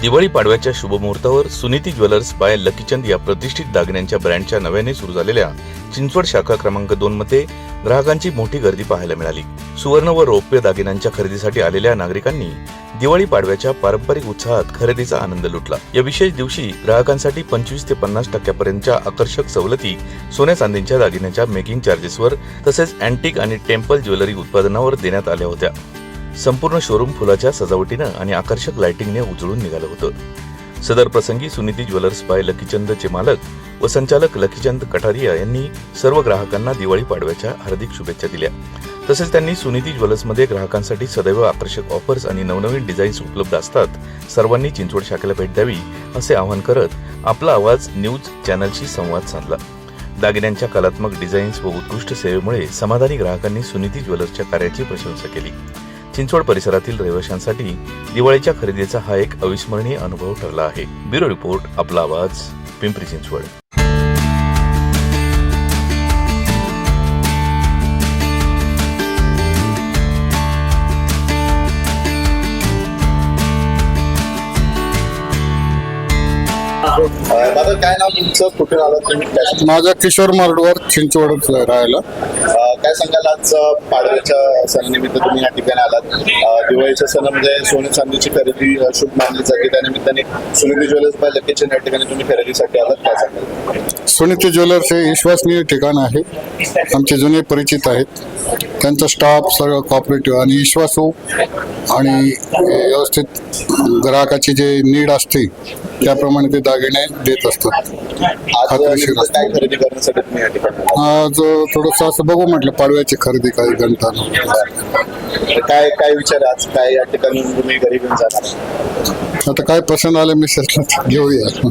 दिवाळी पाडव्याच्या शुभमुहूर्तावर Suniti jewellers by Lakichand या प्रतिष्ठित दागिन्यांच्या ब्रँडच्या नव्याने सुरू झालेल्या चिंचवड शाखा क्रमांक दोन मध्ये ग्राहकांची मोठी गर्दी पाहायला मिळाली. सुवर्ण व रौप्य दागिन्यांच्या खरेदीसाठी आलेल्या नागरिकांनी दिवाळी पाडव्याच्या पारंपरिक उत्साहात खरेदीचा आनंद लुटला. या विशेष दिवशी ग्राहकांसाठी पंचवीस ते पन्नास टक्क्यापर्यंतच्या आकर्षक सवलती सोन्या चांदीच्या दागिन्यांच्या मेकिंग चार्जेसवर तसेच अँटिक आणि टेम्पल ज्वेलरी उत्पादनावर देण्यात आल्या होत्या. संपूर्ण शोरूम फुलाच्या सजावटीनं आणि आकर्षक लाइटिंगने उजळून निघालं होतं. सदर प्रसंगी सुनीती ज्वेलर्स बाय लकीचंदचे मालक व संचालक लकीचंद कटारिया यांनी सर्व ग्राहकांना दिवाळी पाडव्याच्या हार्दिक शुभेच्छा दिल्या. तसेच त्यांनी सुनीती ज्वेलर्समध्ये ग्राहकांसाठी सदैव आकर्षक ऑफर्स आणि नवनवीन डिझाईन्स उपलब्ध असतात सर्वांनी चिंचवड शाखेला भेट द्यावी असे आवाहन करत आपला आवाज न्यूज चॅनलशी संवाद साधला. दागिन्यांच्या कलात्मक डिझाईन्स व उत्कृष्ट सेवेमुळे समाधानी ग्राहकांनी सुनीती ज्वेलर्सच्या कार्याची प्रशंसा केली. चिंचवड परिसरातील रहिवाशांसाठी दिवाळीच्या खरेदीचा हा एक अविस्मरणीय अनुभव ठरला आहे. ब्युरो रिपोर्ट आपला आवाज पिंपरी चिंचवड. अं, दादा काय नाव तुमचं? कुठे आलं तुम्ही? काय माझा किशोर मार्डवर चिंचवडच राहायला. अं, काय सांगाल आज पाडव्याच्या सणानिमित्त तुम्ही या ठिकाणी आलात? अं, दिवाळीच्या सणामध्ये म्हणजे सोने चांदीची खरेदी शुभ मानली जाते. त्यानिमित्ताने सुनीती ज्वेलर्स बाय लकेशन या ठिकाणी तुम्ही खरेदीसाठी आलात. काय सांगाल? सुनीती ज्वेलर्स हे विश्वसनीय ठिकाण आहे. आमचे जुने परिचित आहेत. त्यांचा स्टाफ सगळं कॉपरेटिव्ह आणि विश्वासू आणि व्यवस्थित ग्राहकाची जे नीड असते त्याप्रमाणे ते दागिने देत असतात. काय खरेदी करण्यासाठी तुम्ही या ठिकाणी? आलात? आज थोडस असं बघू म्हटलं पाडव्याची खरेदी काही गणताना. काय काय विचार आहे आज? काय या ठिकाणी तुम्ही घरी घेऊन जाणार? आता काय पसंत आलं मिसेसला घेऊया.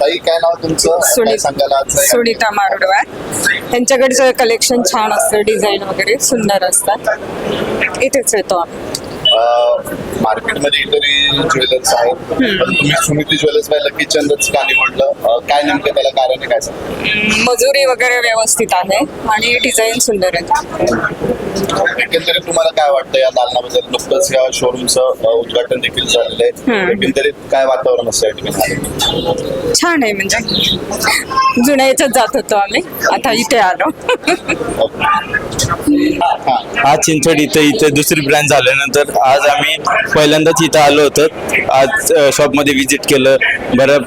ताई काय नाव तुमचं? काय सुनीत- सांगाल आज? सुनीता मारुडवार. त्यांच्याकडचं कलेक्शन छान असतं डिझाईन वगैरे सुंदर असतात. इथेच येतो आम्ही. अं, मार्केटमध्ये इतरही ज्वेलर्स आहेत. पण तुम्ही सुनीती ज्वेलर्स बाय लकी चंदच का निवडलं अं, काय नेमकं त्याला कारण आहे काय मजुरी वगैरे व्यवस्थित आहे आणि डिझाईन सुंदर आहे. एकंदरीत तुम्हाला काय वाटतं या दालनाबद्दल? नुकतंच या शोरूमचं उद्घाटन देखील झालेलं आहे. एकंदरीत काय वातावरण असतं छान आहे म्हणजे. जुन्या याच्यात जात होतो आम्ही. आता इथे आलो. हा आज चिंचवड इथं इथं दुसरी ब्रँच झाल्यानंतर आज आम्ही पहिल्यांदाच इथं आलो होतो. आज शॉपमध्ये व्हिजिट केलं. बऱ्या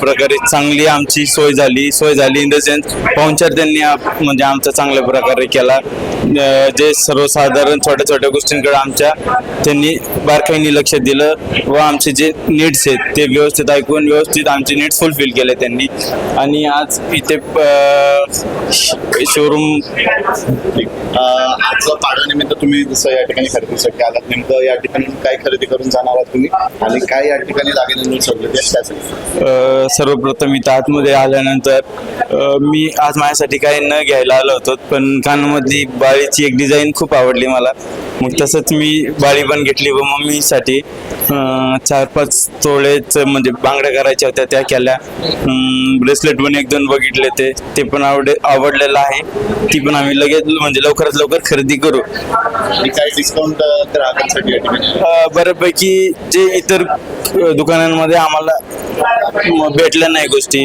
प्रकारे चांगली आमची सोय झाली. सोय झाली इन द सेन्स पाहुणचार त्यांनी म्हणजे आमचा चांगल्या प्रकारे केला. जे सर्वसाधारण छोट्या छोट्या गोष्टींकडे आमच्या त्यांनी बारकाईने लक्ष दिलं व आमचे जे नीड्स आहेत ते व्यवस्थित ऐकून व्यवस्थित आमचे नीड्स फुलफिल केले त्यांनी. आणि आज इथे शोरूम अं, आज पाडव्यानिमित्त तुम्ही जसं या ठिकाणी खरेदीसाठी आलात नेमकं या ठिकाणी काय खरेदी करून जाणार आहात तुम्ही? आणि काय या ठिकाणी अ, सर्वप्रथम इथं आतमध्ये आल्यानंतर मी आज माझ्यासाठी काही न घ्यायला आलो होतो पण कानामधली बाळीची एक डिझाईन खूप आवडली मला. मग तसंच मी बाळी पण घेतली व मम्मीसाठी चार पाच तोळेच म्हणजे बांगड्या करायच्या होत्या त्या केल्या. ब्रेसलेट पण एक दोन बघितले ते ते पण आवडे आवडलेलं आहे. ती पण आम्ही लगेच म्हणजे लवकरात लवकर खरेदी करू. काय डिस्काउंट ग्राहकांसाठी बऱ्यापैकी जे इतर दुकानांमध्ये आम्हाला भेटल्या नाही गोष्टी.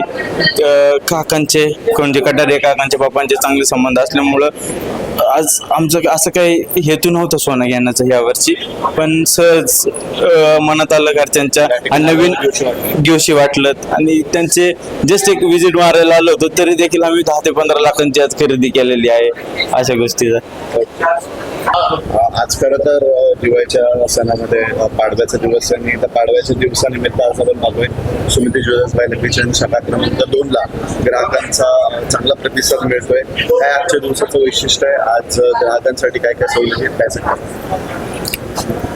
काकांचे म्हणजे कटारे काकांचे पप्पांचे चांगले संबंध असल्यामुळं आज आमचं असं काही हेतू नव्हतं सोनं घेण्याचं यावरची पण सहज मनात आलं घरच्यांच्या आणि नवीन घेऊशी वाटलं आणि त्यांचे जस्ट एक विजिट मारायला आलो होतो तरी देखील आम्ही दहा ते पंधरा लाखांची आज खरेदी केलेली आहे अशा गोष्टीचा. आज खरं तर दिवाळीच्या सणामध्ये पाडव्याचा दिवस आणि त्या पाडव्याच्या दिवसानिमित्त आज आपण मागवे सुमिती ज्वेलर्सबाई बाय किचन शाखा क्रमांक दोन लाख ग्राहकांचा चांगला प्रतिसाद मिळतोय. काय आजच्या दिवसाचं वैशिष्ट्य आहे? आज ग्राहकांसाठी काय काय सवलती आहेत? काय सांगा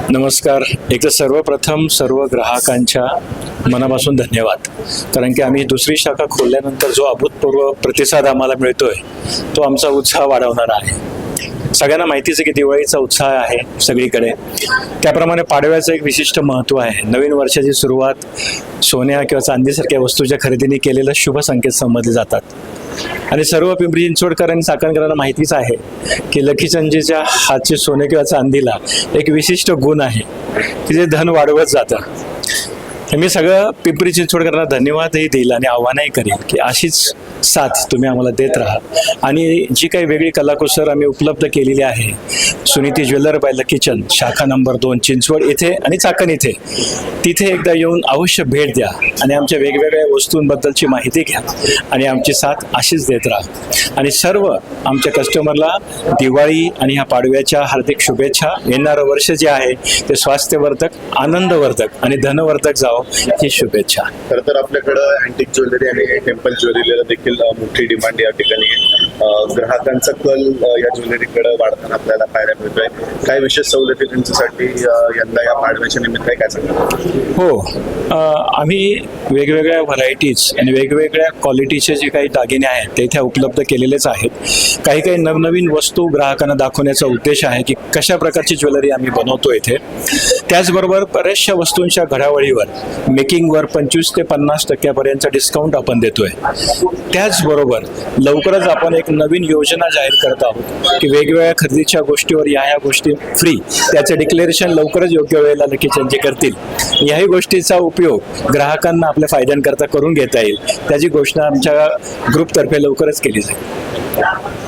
नमस्कार. एक तर सर्वप्रथम सर्व ग्राहकांच्या मनापासून धन्यवाद. कारण की आम्ही दुसरी शाखा खोलल्यानंतर जो अभूतपूर्व प्रतिसाद आम्हाला मिळतोय तो आमचा उत्साह वाढवणारा आहे. सगळ्यांना माहितीच आहे की दिवाळीचा उत्साह आहे सगळीकडे. त्याप्रमाणे पाडव्याचं एक विशिष्ट महत्त्व आहे. नवीन वर्षाची सुरुवात सोन्या किंवा चांदीसारख्या वस्तूच्या खरेदीने केलेलं शुभ संकेत समजले जातात. आणि सर्व पिंपरी चिंचवडकर आणि चाकणकरांना माहितीच आहे की लखीचंदजीच्या हातचे सोने किंवा चांदीला एक विशिष्ट गुण आहे की जे धन वाढवत जातं. मी सगळं पिंपरी चिंचवडकरांना धन्यवादही देईल आणि आव्हानही करेल की अशीच साथ तुम्ही आम्हाला देत राहा. आणि जी काही वेगळी कलाकुसर आम्ही उपलब्ध केलेली आहे सुनीती ज्वेलर बाय किचन शाखा नंबर दोन चिंचवड इथे आणि चाकण इथे तिथे एकदा येऊन अवश्य भेट द्या आणि आमच्या वेगवेगळ्या वस्तूंबद्दलची माहिती घ्या आणि आमची साथ अशीच देत राहा. आणि सर्व आमच्या कस्टमरला दिवाळी आणि ह्या पाडव्याच्या हार्दिक शुभेच्छा. येणारं वर्ष जे आहे ते स्वास्थ्यवर्धक आनंदवर्धक आणि धनवर्धक जावं ही शुभेच्छा. खरं तर आपल्याकडं अँटिक ज्वेलरी आणि टेम्पल ज्वेलरीला देखील मोठी डिमांड या ठिकाणी ग्राहकांचा कल या ज्वेलरीकडे वाढताना आपल्याला पाहायला मिळतोय. काय विशेष सवलती त्यांच्यासाठी यंदा या पाडव्याच्या निमित्त काय सांगणार हो. आम्ही वेगवेगळ्या व्हरायटीज आणि वेगवेगळ्या क्वालिटीचे जे काही दागिने आहेत ते इथे उपलब्ध केलेलेच आहेत. काही काही नवनवीन वस्तू ग्राहकांना दाखवण्याचा उद्देश आहे की कशा प्रकारची ज्वेलरी आम्ही बनवतो इथे. त्याचबरोबर बऱ्याचशा वस्तूंच्या घडावळीवर मेकिंगवर पंचवीस ते पन्नास टक्क्यापर्यंतचा डिस्काउंट आपण देतोय. त्याचबरोबर लवकरच आपण एक नवीन योजना जाहीर करत आहोत की वेगवेगळ्या खरेदीच्या गोष्टीवर या ह्या गोष्टी फ्री त्याचं डिक्लेरेशन लवकरच योग्य वेळेला नक्की त्यांचे करतील. याही गोष्टीचा उपयोग ग्राहकांना आपल्या फायद्यांकरता करून घेता येईल. त्याची घोषणा आमच्या ग्रुपतर्फे लवकरच केली जाईल.